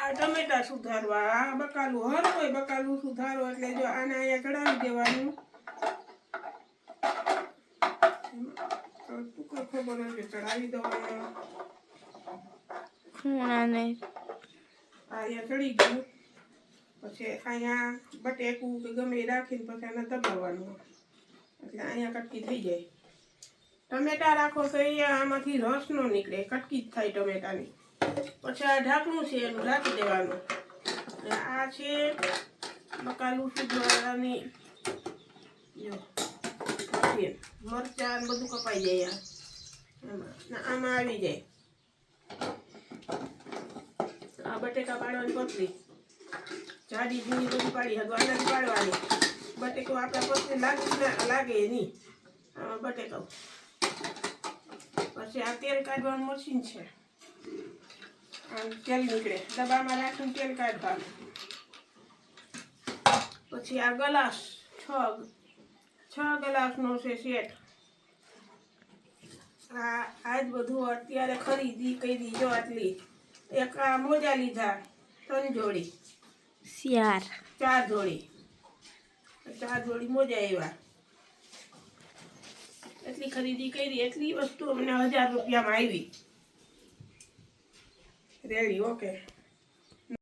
ટમેટા સુધારવા આ બકાલું હર હોય બકાલું સુધારો એટલે જો આને અહીંયા ચડાવી દેવાનું. ટૂંકો ખબર હોય ચડાવી દો અહીંયા. આ અહીંયા ચડી ગયું. પછી અહીંયા બટેકું કે ગમે રાખીને પછી આને દબાવવાનું. એટલે અહીંયા કટકી થઈ જાય. ટમેટા રાખો તો એ આમાંથી રસ નો નીકળે કટકી જ થાય ટમેટાની. પછી આ ઢાંકણું છે એનું ઢાંકી દેવાનું. અને આ છે બકાલું સુધરવાની જો. મરચાં બધું કપાઈ જાય આમાં આમાં આવી જાય. આ બટેકા પાડવાની પતલી. જાડી ભૂની બધી પાડી હજુ આનાથી પાડવાની. બટેકો આપણા પતલી લાગે લાગે આમાં બટેકો પછી આ તેલ કાઢવાનું મશીન છે. આમ તેલ નીકળે. ડબ્બામાં રાખીને તેલ કાઢવાનું. પછી આ ગ્લાસ છ છ ગ્લાસનો છે સેટ. આ આજ બધું અત્યારે ખરીદી કરી જો આટલી. એક આ મોજા લીધા ત્રણ જોડી. શિયાર ચાર જોડી. ચાર જોડી મોજા આવ્યા એટલી ખરીદી કરી એટલી વસ્તુ અમને હજાર રૂપિયામાં આવી. Diría yo que